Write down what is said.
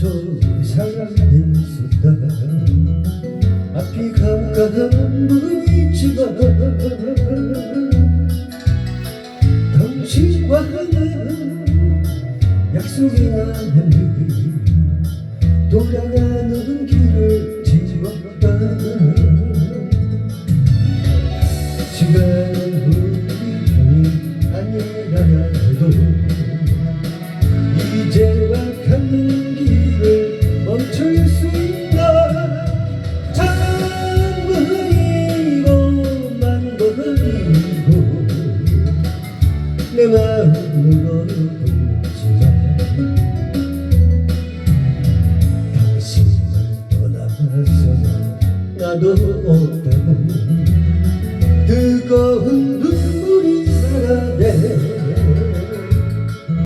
서로 사랑했었다 앞이 가까운 물이지만 당신과 나는 약속이 나는 돌아가는 길을 지웠다. 지금 내 마음을 걸어본 순간 당신만 떠나가서 나도 없다